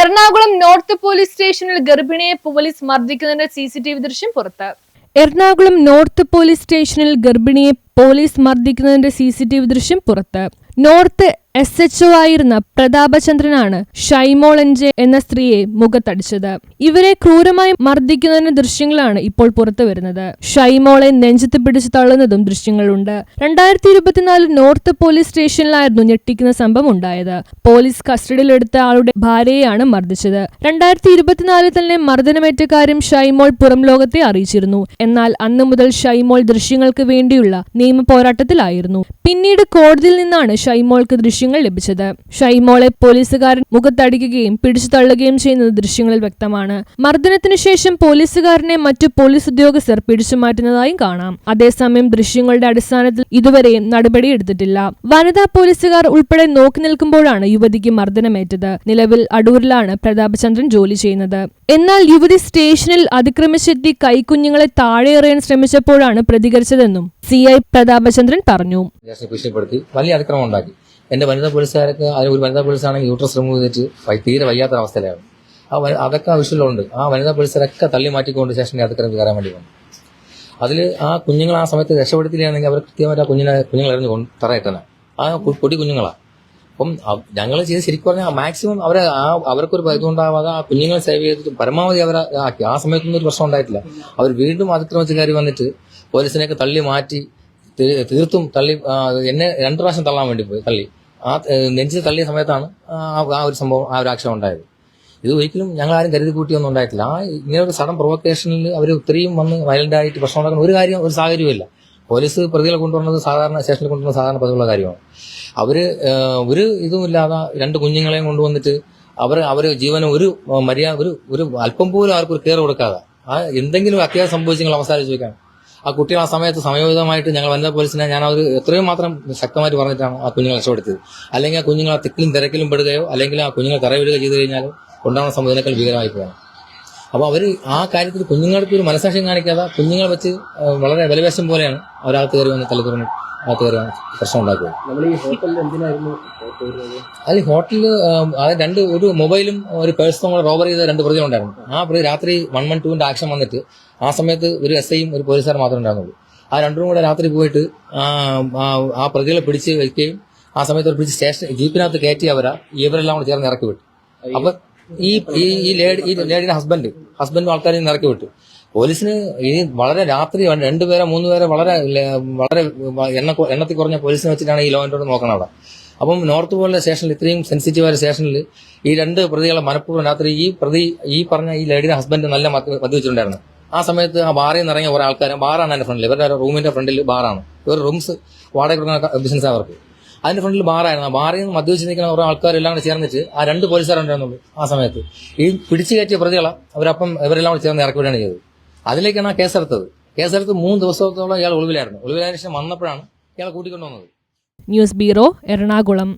Ernakulam north police സ്റ്റേഷനിൽ ഗർഭിണിയെ police മർദ്ദിക്കുന്നതിന്റെ സി സി ടി വി ദൃശ്യം പുറത്ത്. എറണാകുളം നോർത്ത് പോലീസ് സ്റ്റേഷനിൽ ഗർഭിണിയെ പോലീസ് മർദ്ദിക്കുന്നതിന്റെ സി സി ടി വി ദൃശ്യം പുറത്ത്. നോർത്ത് എസ് എച്ച് ഒ ആയിരുന്ന പ്രതാപചന്ദ്രനാണ് ഷൈമോൾ എന്ന സ്ത്രീയെ മുഖത്തടിച്ചത്. ഇവരെ ക്രൂരമായി മർദ്ദിക്കുന്നതിന്റെ ദൃശ്യങ്ങളാണ് ഇപ്പോൾ പുറത്തു വരുന്നത്. ഷൈമോളെ നെഞ്ചത്ത് പിടിച്ച് തള്ളുന്നതും ദൃശ്യങ്ങളുണ്ട്. രണ്ടായിരത്തി ഇരുപത്തിനാല് നോർത്ത് പോലീസ് സ്റ്റേഷനിലായിരുന്നു ഞെട്ടിക്കുന്ന സംഭവം ഉണ്ടായത്. പോലീസ് കസ്റ്റഡിയിലെടുത്ത ആളുടെ ഭാര്യയെയാണ് മർദ്ദിച്ചത്. രണ്ടായിരത്തി ഇരുപത്തിനാലിൽ തന്നെ മർദ്ദനമേറ്റ കാര്യം ഷൈമോൾ പുറം ലോകത്തെ അറിയിച്ചിരുന്നു. എന്നാൽ അന്നു മുതൽ ഷൈമോൾ ദൃശ്യങ്ങൾക്ക് വേണ്ടിയുള്ള നിയമ പോരാട്ടത്തിലായിരുന്നു. പിന്നീട് കോടതിയിൽ നിന്നാണ് ഷൈമോൾക്ക് ദൃശ്യങ്ങൾ ലഭിച്ചത്. ഷൈമോളെ പോലീസുകാരൻ മുഖത്തടിക്കുകയും പിടിച്ചു തള്ളുകയും ചെയ്യുന്നത് ദൃശ്യങ്ങളിൽ വ്യക്തമാണ്. മർദ്ദനത്തിനു ശേഷം പോലീസുകാരനെ മറ്റു പോലീസ് ഉദ്യോഗസ്ഥർ പിടിച്ചു മാറ്റുന്നതായും കാണാം. അതേസമയം ദൃശ്യങ്ങളുടെ അടിസ്ഥാനത്തിൽ ഇതുവരെയും നടപടിയെടുത്തിട്ടില്ല വനിതാ പോലീസുകാർ ഉൾപ്പെടെ നോക്കി നിൽക്കുമ്പോഴാണ് യുവതിക്ക് മർദ്ദനമേറ്റത്. നിലവിൽ അടൂരിലാണ് പ്രതാപചന്ദ്രൻ ജോലി ചെയ്യുന്നത്. എന്നാൽ യുവതി സ്റ്റേഷനിൽ അതിക്രമിച്ചെത്തി കൈക്കുഞ്ഞുങ്ങളെ താഴെ എറിയാൻ ശ്രമിച്ചപ്പോഴാണ് പ്രതികരിച്ചതെന്നും സി ഐ പ്രതാപചന്ദ്രൻ പറഞ്ഞു. വലിയ അതിക്രമം ഉണ്ടാക്കി. എന്റെ വനിതാ പോലീസുകാരൊക്കെ അതിൽ ഒരു വനിതാ പോലീസാണെങ്കിൽ യൂട്രസ് റിമൂവ് ചെയ്തിട്ട് തീരെ വയ്യാത്ത അവസ്ഥയിലാണ് ആ അതൊക്കെ അതൊക്കെ വിഷയമുണ്ട് ആ വനിതാ പോലീസുകാരൊക്കെ തള്ളി മാറ്റിക്കൊണ്ട് ശേഷം അതൊക്കെ കയറാൻ വേണ്ടി വന്നു. അതിൽ ആ കുഞ്ഞുങ്ങൾ ആ സമയത്ത് രക്ഷപ്പെടുത്തിയാണെങ്കിൽ അവർ കൃത്യമായിട്ട് ആ കുഞ്ഞിനെ കുഞ്ഞുങ്ങൾ എറിഞ്ഞ് കൊണ്ട് ആ പൊടി കുഞ്ഞുങ്ങളാണ് അപ്പം ഞങ്ങൾ ചെയ്ത് ശരിക്കും പറഞ്ഞാൽ മാക്സിമം അവരെ ആ അവർക്കൊരു ഇതുണ്ടാവാതെ ആ കുഞ്ഞുങ്ങളെ സേവ് ചെയ്തിട്ട് പരമാവധി അവരെ ആക്കി ആ സമയത്തൊന്നും ഒരു പ്രശ്നം ഉണ്ടായിട്ടില്ല. അവർ വീണ്ടും അതിക്രമിച്ച് കയറി വന്നിട്ട് പോലീസിനെയൊക്കെ തള്ളി മാറ്റി തീർത്തും തള്ളി ആ, എന്നെ രണ്ടു പ്രാവശ്യം തള്ളാൻ വേണ്ടി പോയി തള്ളി. ആ നെഞ്ചിൽ തള്ളിയ സമയത്താണ് ആ ഒരു സംഭവം ആ ഒരു ആക്ഷൻ ഉണ്ടായത്. ഇത് ഒരിക്കലും ഞങ്ങൾ ആരും കരുതി കൂട്ടിയൊന്നും ഉണ്ടായിട്ടില്ല. ആ ഇങ്ങനെ ഒരു സഡൻ പ്രൊവക്കേഷനിൽ അവർ ഇത്രയും വന്ന് വയലന്റ് ആയിട്ട് പ്രശ്നം ഉണ്ടാക്കുന്ന ഒരു കാര്യം ഒരു സാഹചര്യമില്ല പോലീസ് പ്രതികളെ കൊണ്ടുവന്നത് സാധാരണ സ്റ്റേഷനിൽ കൊണ്ടുവന്ന സാധാരണ പതിവുള്ള കാര്യമാണ്. അവർ ഒരു ഇതുമില്ലാതെ രണ്ട് കുഞ്ഞുങ്ങളെയും കൊണ്ടുവന്നിട്ട് അവർ അവർ ജീവനം ഒരു മര്യാദ ഒരു ഒരു അല്പം പോലും ആർക്കൊരു കെയർ കൊടുക്കാതെ ആ എന്തെങ്കിലും അത്യാവശ്യം സംഭവിച്ചെങ്കിൽ അവസാനം ചോദിക്കാൻ ആ കുട്ടികൾ ആ സമയത്ത് സമയോചിതമായിട്ട് ഞങ്ങൾ വനിതാ പോലീസിനെ ഞാൻ അവർ എത്രയും മാത്രം ശക്തമായിട്ട് പറഞ്ഞിട്ടാണ് ആ കുഞ്ഞുങ്ങൾ രക്ഷപ്പെടുത്തിയത്. അല്ലെങ്കിൽ ആ കുഞ്ഞുങ്ങൾ ആ തിക്കിലും തിരക്കിലും പെടുകയോ അല്ലെങ്കിൽ ആ കുഞ്ഞുങ്ങൾ തറവിടുകയോ ചെയ്തു കഴിഞ്ഞാൽ ഉണ്ടാകുന്ന സംഭവത്തിനേക്കാൾ ഭീകരമായി പോകാം അപ്പോൾ അവർ ആ കാര്യത്തിൽ കുഞ്ഞുങ്ങൾക്ക് ഒരു മനസാക്ഷ്യം കാണിക്കാതെ കുഞ്ഞുങ്ങൾ വെച്ച് വളരെ വിലവേശം പോലെയാണ് ഒരാൾക്ക് കയറി വന്ന് തലതുറന്ന് അകത്ത് പ്രശ്നം ഉണ്ടാക്കുക. ഈ ഹോട്ടലിൽ അത് രണ്ട് ഒരു മൊബൈലും ഒരു പേഴ്സും കൂടെ റോബർ ചെയ്ത രണ്ട് പ്രതികൾ ഉണ്ടായിരുന്നു. ആ പ്രതി രാത്രി വൺ വൺ ടുവിന്റെ ആക്ഷൻ വന്നിട്ട് ആ സമയത്ത് ഒരു എസ് ഐയും ഒരു പോലീസുകാർ മാത്രമേ ഉണ്ടായിരുന്നുള്ളൂ. ആ രണ്ടും കൂടെ രാത്രി പോയിട്ട് ആ, പ്രതികളെ പിടിച്ച് വയ്ക്കുകയും ആ സമയത്ത് ഒരു പിടിച്ച് സ്റ്റേഷൻ ജീപ്പിനകത്ത് കയറ്റി അവരാ ഇവരെല്ലാം കൂടെ ചേർന്ന് ഇറക്കി വിട്ടു. അപ്പൊ ഈ ഈ ലേഡി ഈ ലേഡിയുടെ ഹസ്ബൻഡ് ഹസ്ബൻഡും ആൾക്കാരെ ഇറക്കി വിട്ടു. പോലീസിന് ഇനി വളരെ രാത്രി രണ്ടുപേരെ മൂന്ന് പേരെ വളരെ വളരെ എണ്ണ എണ്ണത്തിൽ കുറഞ്ഞ പോലീസിനെ വെച്ചിട്ടാണ് ഈ ലോ ആൻഡ് ഓർഡർ നോക്കണം അവിടെ. അപ്പം നോർത്ത് പോലുള്ള സ്റ്റേഷനിൽ ഇത്രയും സെൻസിറ്റീവ് ആയ സ്റ്റേഷനിൽ ഈ രണ്ട് പ്രതികളെ മനഃപൂർവം രാത്രി ഈ പ്രതി ഈ പറഞ്ഞ ഈ ലേഡിയുടെ ഹസ്ബൻഡ് നല്ല മത് വെച്ചിട്ടുണ്ടായിരുന്നു ആ സമയത്ത് ആ ബാറിൽ നിന്ന് ഇറങ്ങിയ കുറെ ആൾക്കാരും ബാറാണ് അതിന്റെ ഫ്രണ്ടിൽ ഇവരുടെ റൂമിന്റെ ഫ്രണ്ടിൽ ബാറാണ് ഇവർ റൂംസ് വാടക കൊടുക്കുന്ന ബിസിനസ് അവർക്ക്. അതിന്റെ ഫ്രണ്ടിൽ ബാറായിരുന്നു ആ ബാറിൽ നിന്ന് മദ്യവെച്ച് നിൽക്കുന്ന കുറെ ആൾക്കാരെല്ലാം കൂടെ ചേർന്നിട്ട് ആ രണ്ട് പോലീസുകാരുണ്ടായിരുന്നുള്ളൂ ആ സമയത്ത്. ഈ പിടിച്ചു കയറ്റിയ പ്രതികളെ അവരപ്പം ഇവരെല്ലാം കൂടെ ചേർന്ന് ഇറക്കി വിടുകയാണ് ചെയ്തത്. അതിലേക്കാണ് ആ കേസെടുത്തത് കേസെടുത്ത് മൂന്ന് ദിവസത്തോളം ഇയാൾ ഒളിവിലായിരുന്നു. ഒളിവിലായ ശേഷം വന്നപ്പോഴാണ് ഇയാളെ കൂട്ടിക്കൊണ്ടുവന്നത്. News bureau Ernakulam.